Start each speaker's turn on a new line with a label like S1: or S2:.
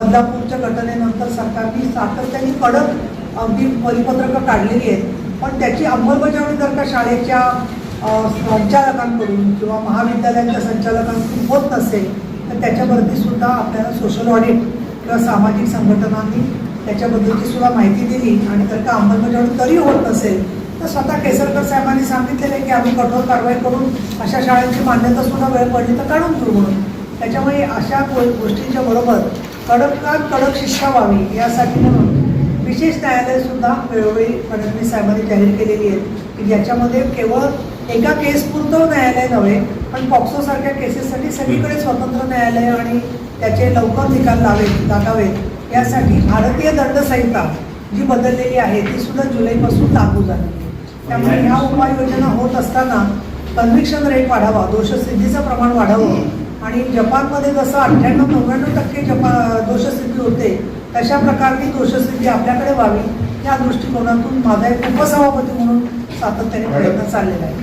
S1: बदलापूरच्या घटनेनंतर सरकारने सातत्याने कडक अगदी परिपत्रकं काढलेली आहेत. पण त्याची अंमलबजावणी जर का शाळेच्या संचालकांकडून किंवा महाविद्यालयांच्या संचालकांकडून होत नसेल तर त्याच्यावरती सुद्धा आपल्याला सोशल ऑडिट किंवा सामाजिक संघटनांनी त्याच्याबद्दलची सुद्धा माहिती दिली आणि जर का अंमलबजावणी तरी होत नसेल तर स्वतः केसरकर साहेबांनी सांगितलेलं आहे की आम्ही कठोर कारवाई करून अशा शाळांची मान्यता सुद्धा वेळ पडली तर काढून घेऊ म्हणून. त्याच्यामुळे अशा गो- गोष्टींच्या बरोबर कडकात कडक शिक्षा व्हावी यासाठी म्हणून विशेष न्यायालय सुद्धा वेळोवेळी फडणवीस साहेबांनी जाहीर केलेली आहेत की ज्याच्यामध्ये केवळ एका केस पुरतं न्यायालय नव्हे पण पॉक्सो सारख्या केसेससाठी सगळीकडे स्वतंत्र न्यायालय आणि त्याचे लवकर निकाल लावेत लागावेत. यासाठी भारतीय दंडसंहिता जी बदललेली आहे ती सुद्धा जुलैपासून लागू झाली. त्यामुळे ह्या उपाययोजना होत असताना कन्व्हिक्शन रेट वाढावा दोषसिद्धीचं प्रमाण वाढावं आणि जपानमध्ये जसं अठ्ठ्याण्णव नव्याण्णव टक्के जपा दोषसिद्धी होते तशा प्रकारची दोषसिद्धी आपल्याकडे व्हावी या दृष्टिकोनातून माझा एक उपसभापती म्हणून सातत्याने प्रयत्न चाललेला आहे.